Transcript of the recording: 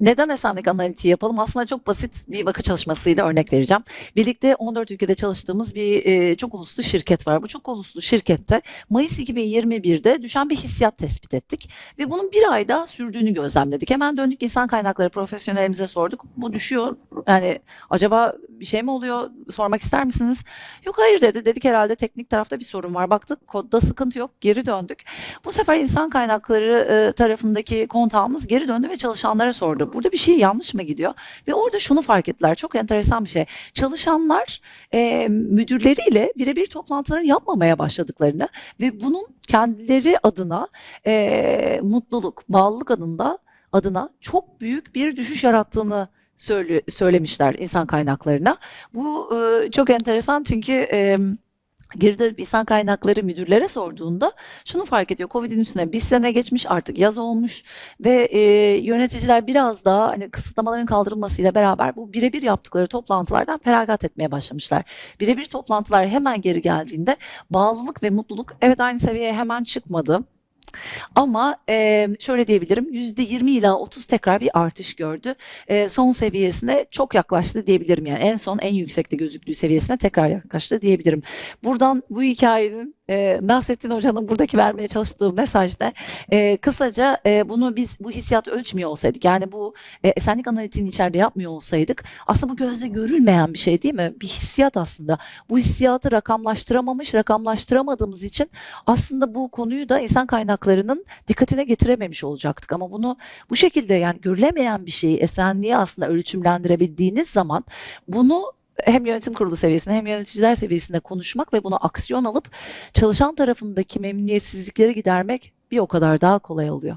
Neden esenlik analitiği yapalım? Aslında çok basit bir vaka çalışmasıyla örnek vereceğim. Birlikte 14 ülkede çalıştığımız bir e, çok uluslu şirket var. Bu çok uluslu şirkette Mayıs 2021'de düşen bir hissiyat tespit ettik ve bunun bir ayda sürdüğünü gözlemledik. Hemen döndük insan kaynakları profesyonelimize sorduk. Bu düşüyor yani acaba bir şey mi oluyor sormak ister misiniz? Yok hayır dedi. Dedik herhalde teknik tarafta bir sorun var. Baktık kodda sıkıntı yok. Geri döndük. Bu sefer insan kaynakları e, tarafındaki kontağımız geri döndü ve çalışanlara sordu. Burada bir şey yanlış mı gidiyor? Ve orada şunu fark ettiler. Çok enteresan bir şey. Çalışanlar e, müdürleriyle birebir toplantıları yapmamaya başladıklarını ve bunun kendileri adına e, mutluluk, bağlılık adında adına çok büyük bir düşüş yarattığını söyle, söylemişler insan kaynaklarına. Bu e, çok enteresan çünkü e, geri insan kaynakları müdürlere sorduğunda şunu fark ediyor. Covid'in üstüne bir sene geçmiş artık yaz olmuş ve e, yöneticiler biraz daha hani kısıtlamaların kaldırılmasıyla beraber bu birebir yaptıkları toplantılardan feragat etmeye başlamışlar. Birebir toplantılar hemen geri geldiğinde bağlılık ve mutluluk evet aynı seviyeye hemen çıkmadı. Ama e, şöyle diyebilirim %20 ila 30 tekrar bir artış gördü. E, son seviyesine çok yaklaştı diyebilirim. Yani en son en yüksekte gözüktüğü seviyesine tekrar yaklaştı diyebilirim. Buradan bu hikayenin e, Nasrettin Hoca'nın buradaki vermeye çalıştığı mesajda e, kısaca e, bunu biz bu hissiyatı ölçmüyor olsaydık yani bu e, esenlik analitiğini içeride yapmıyor olsaydık aslında bu gözle görülmeyen bir şey değil mi? Bir hissiyat aslında. Bu hissiyatı rakamlaştıramamış, rakamlaştıramadığımız için aslında bu konuyu da insan kaynaklarının dikkatine getirememiş olacaktık. Ama bunu bu şekilde yani görülemeyen bir şeyi esenliği aslında ölçümlendirebildiğiniz zaman bunu hem yönetim kurulu seviyesinde hem yöneticiler seviyesinde konuşmak ve buna aksiyon alıp çalışan tarafındaki memnuniyetsizlikleri gidermek bir o kadar daha kolay oluyor.